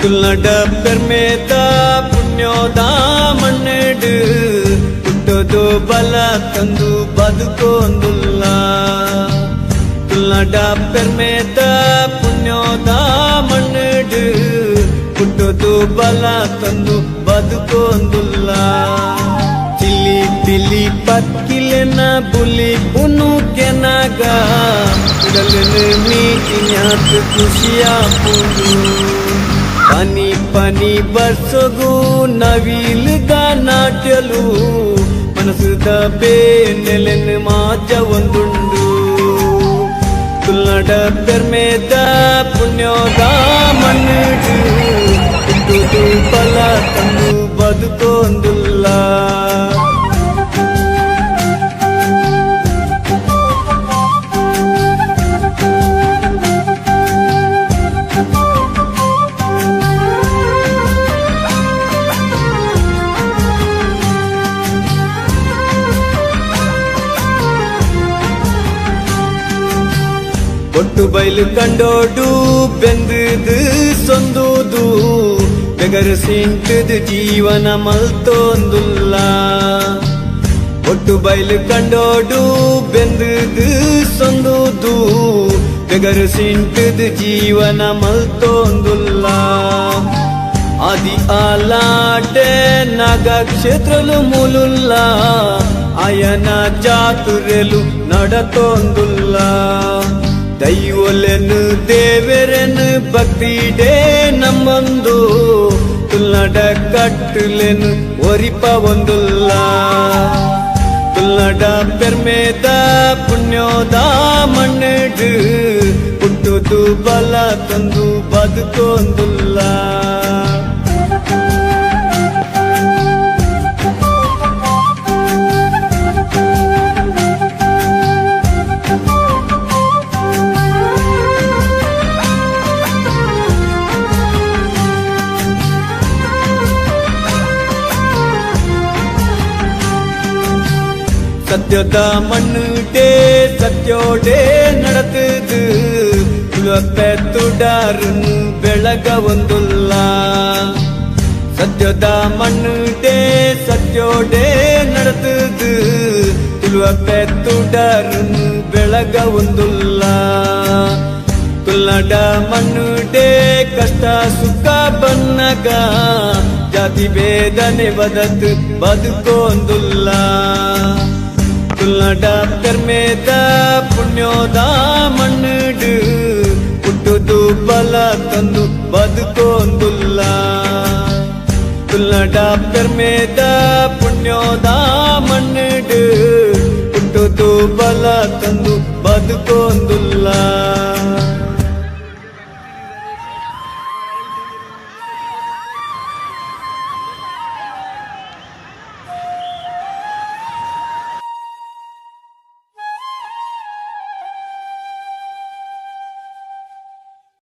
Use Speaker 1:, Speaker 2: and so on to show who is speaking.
Speaker 1: ತುಲ್ನಡ ಪೆರ್ಮೇತ ಪುಣ್ಯೋದ ಮಣ್ಣೆಡು ಹುಟ್ಟೋದು ಬಲ ತಂದು ಬದುಕೊಂದುಲ್ಲ ತುಲ್ನಡ ಪೆರ್ಮೇತ ಪುಣ್ಯೋದ ಮಣ್ಣೆಡು ಹುಟ್ಟೋದು ಬಲ ತಂದು ಬದುಕೊಂದುಲ್ಲ ಚಿಲ್ಲಿ ಪಿಲಿ ಪಕ್ಕಿಲೆನ ಬುಲಿ ಬುನು ಕೆನಾಗ ಉಡಲನು ಮೀಟಿ ನ್ಯಾತ ಖುಷಿಯ ಪುಡು పని పని బస్సుగు ನವಿಲ್ದ ನಾಟ್ಯಲು ಮನಸ್ಸುದ ಬೇನೆಲೆನ್ ಮಾಜ ಒಂದುಂಡು ತುಲ್ಲಡ ಪೆರ್ಮೇದ ಪುಣ್ಯೋದ ಮಣ್ಣು ಒಟ್ಟು ಬಯಲು ಕಂಡೋಡು ಬೆಂದದು ಸೊಂದುದು ಬೆಗರು ಸಿಂಟದು ಜೀವನ ಮಲ್ತೊಂದುಲ್ಲ ಒಟ್ಟು ಬಯಲು ಕಂಡೋಡು ಬೆಂದದು ಸೊಂದುದು ಬೆಗರು ಸಿಂಟದು ಜೀವನ ಮಲ್ತೊಂದುಲ್ಲ అది అలాంటే నగక్షేత్రలు మూలుల్లా ఆయన జాతురెలు నడతోందుల్లా ದೈವಲೆನು ದೇವರೆನು ಭಕ್ತಿಡೇ ನಮ್ಮಂದು ತುಲ್ನಡ ಕಟ್ಟುಲೆನು ಒರಿಪ ಒಂದುಲ್ಲ ತುಲ್ನಡ ಪೆರ್ಮೇದ ಪುಣ್ಯೋದ ಮಣ್ಣೆಡು ಹುಟ್ಟುದು ಬಲ ತಂದು ಬದುಕೊಂದುಲ್ಲ ಸತ್ಯದ ಮಣ್ಣುಟೇ ಸತ್ಯೋಡೇ ನಡತದು ತುಡಾರುನು ಬೆಳಗ ಒಂದುಲ್ಲ ಸತ್ಯದ ಮಣ್ಣುಟೇ ಸತ್ಯೋಡೇ ನಡತದು ತುಡಾರುನು ಬೆಳಗ ಒಂದುಲ್ಲ ತುಲ್ಲಡ ಮಣ್ಣುಟೇ ಕಷ್ಟ ಸುಖ ಬನ್ನಗ ಜಾತಿ ಬೇದನೆ ಬದತು ಬದುಕೊಂದುಲ್ಲ ತುಲ್ಲಡ ಕರ್ಮೇದ ಪುಣ್ಯೋದ ಮಣ್ಣುಡು ಹುಟ್ಟುದು ಬಲ ತಂದು ಬದುಕೊಂದುಲ್ಲ ತುಲ್ಲಡ ಕರ್ಮೇದ ಪುಣ್ಯೋದ ಮಣ್ಣುಡು ಹುಟ್ಟುದು ಬಲ ತಂದು ಬದುಕೊಂದುಲ್ಲ